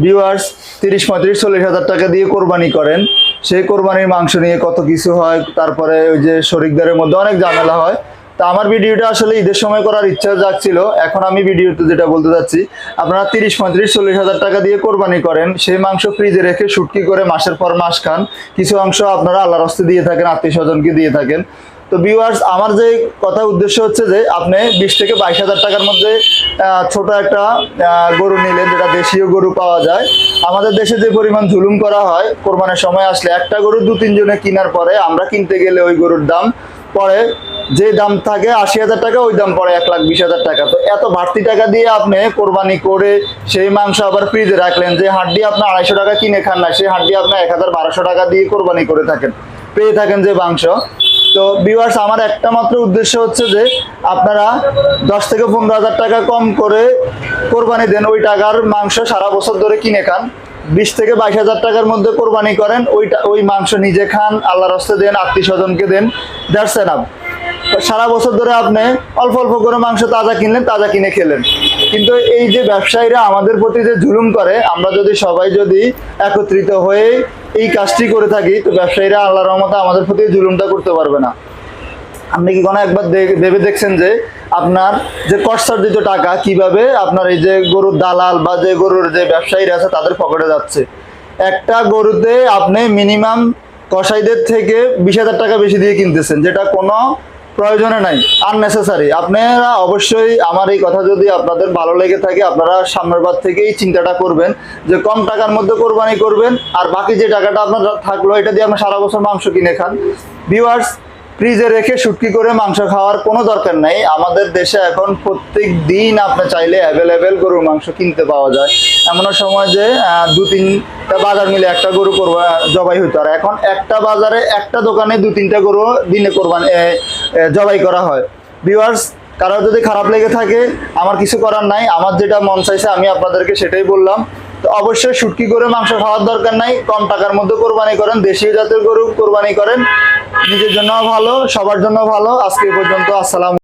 Viewers তিরিশ পঁয়ত্রিশ, চল্লিশ হাজার টাকা দিয়ে কোরবানি করেন। সেই কোরবানির মাংস নিয়ে কত কিছু হয়, তারপরে ওই যে শরিকদারের মধ্যে অনেক ঝামেলা হয়। তা আমার ভিডিওটা আসলে ঈদের সময় করার ইচ্ছা জাগছিল। এখন আমি ভিডিওতে যেটা বলতে চাচ্ছি আপনারা তিরিশ পঁয়ত্রিশ, চল্লিশ হাজার টাকা দিয়ে কোরবানি করেন। সেই মাংস ফ্রিজে রেখে শুটকি করে মাসের পর মাস খান। কিছু অংশ আপনারা আল্লাহর হস্তে দিয়ে থাকেন, আত্মীয় স্বজনকে দিয়ে থাকেন। তো ভিউয়ার্স আমার যে কথা উদ্দেশ্য হচ্ছে যে, আপনি বিশ থেকে বাইশ হাজার টাকার মধ্যে ছোট একটা গরু নিলেন যেটা দেশীয় গরু পাওয়া যায়। আমাদের দেশে যে পরিমাণ জুলুম করা হয়, কোরবানের সময় আসলে একটা গরু দু, তিনজনে কেনার পরে আমরা কিনতে গেলে ওই গরুর দাম পরে যে দাম থাকে আশি হাজার টাকা, ওই দাম পড়ে এক লাখ বিশ হাজার টাকা। তো এত বাড়তি টাকা দিয়ে আপনি কোরবানি করে সেই মাংস আবার ফ্রিজে রাখলেন যে হাড্ডি আপনি আড়াইশো টাকা কিনে খান না, সেই হাড্ডি আপনি এক হাজার বারোশো টাকা দিয়ে কোরবানি করে থাকেন। পেয়ে থাকেন যে মাংস। তো ভিউয়ার্স আমার একটা মাত্র উদ্দেশ্য হচ্ছে যে আপনারা দশ থেকে পনেরো হাজার টাকা কম করে কোরবানি দেন। ওই টাকার মাংস সারা বছর ধরে কিনে খান। বিশ থেকে বাইশ হাজার টাকার মধ্যে কোরবানি করেন। ওইটা, ওই মাংস নিজে খান, আল্লাহর হস্তে দেন, আত্মীয় স্বজনকে দেন। দ্যাটস এনাফ সারা বছর ধরে আপনি অল্প অল্প করে মাংস তাজা কিনলেন, তাজা কিনে খেলেন। কিন্তু এই যে ব্যবসায়ীরা আমাদের প্রতি যে জুলুম করে, আমরা যদি সবাই যদি একত্রিত হয়ে এই কাজটি করে থাকি, তো ব্যবসায়ীরা আল্লাহ রহমতে আমাদের প্রতি জুলুমটা করতে পারবে না। আপনি কি কোনো একবার ভেবে দেখছেন যে আপনার যে কষ্টার্জিত টাকা, কীভাবে আপনার এই যে গরুর দালাল বা যে গরুর যে ব্যবসায়ীরা আছে, তাদের পকেটে যাচ্ছে? একটা গরুতে আপনি মিনিমাম কসাইদের থেকে বিশ হাজার টাকা বেশি দিয়ে কিনতেছেন, যেটা কোনো প্রয়োজনে নাই আননেসেসারি আপনারা অবশ্যই আমার এই কথা যদি আপনাদের ভালো লেগে থাকে, আপনারা সামনের বার থেকে এই চিন্তাটা করবেন যে কম টাকার মধ্যে কোরবানি করবেন, আর বাকি যে টাকাটা আপনার থাকল, এটা দিয়ে আপনার সারা বছর মাংস কিনে খান। ভিউয়ার্স ফ্রিজে রেখে শুটকি করে মাংস খাওয়ার কোনো দরকার নাই। আমাদের দেশে এখন প্রত্যেক দিন আপনি চাইলে অ্যাভেলেবেল গরুর মাংস কিনতে পাওয়া যায়। এমন সময় যে দু তিনটা বাজার মিলে একটা গরু করবা জবাই হইতো। আর এখন একটা বাজারে একটা দোকানে দু তিনটা গরু দিনে কোরবান জবাই করা হয়। ভিউয়ার্স কারও যদি খারাপ লেগে থাকে, আমার কিছু করার নাই। আমার যেটা মন চাইছে, আমি আপনাদেরকে সেটাই বললাম। তো অবশ্যই শুটকি করে মাংস খাওয়ার দরকার নাই, কম টাকার মধ্যে কোরবানি করেন দেশীয় জাতের গরু কোরবানি করেন। নিজের জন্য ভালো, সবার জন্য ভালো। আজকে পর্যন্ত, আসসালাম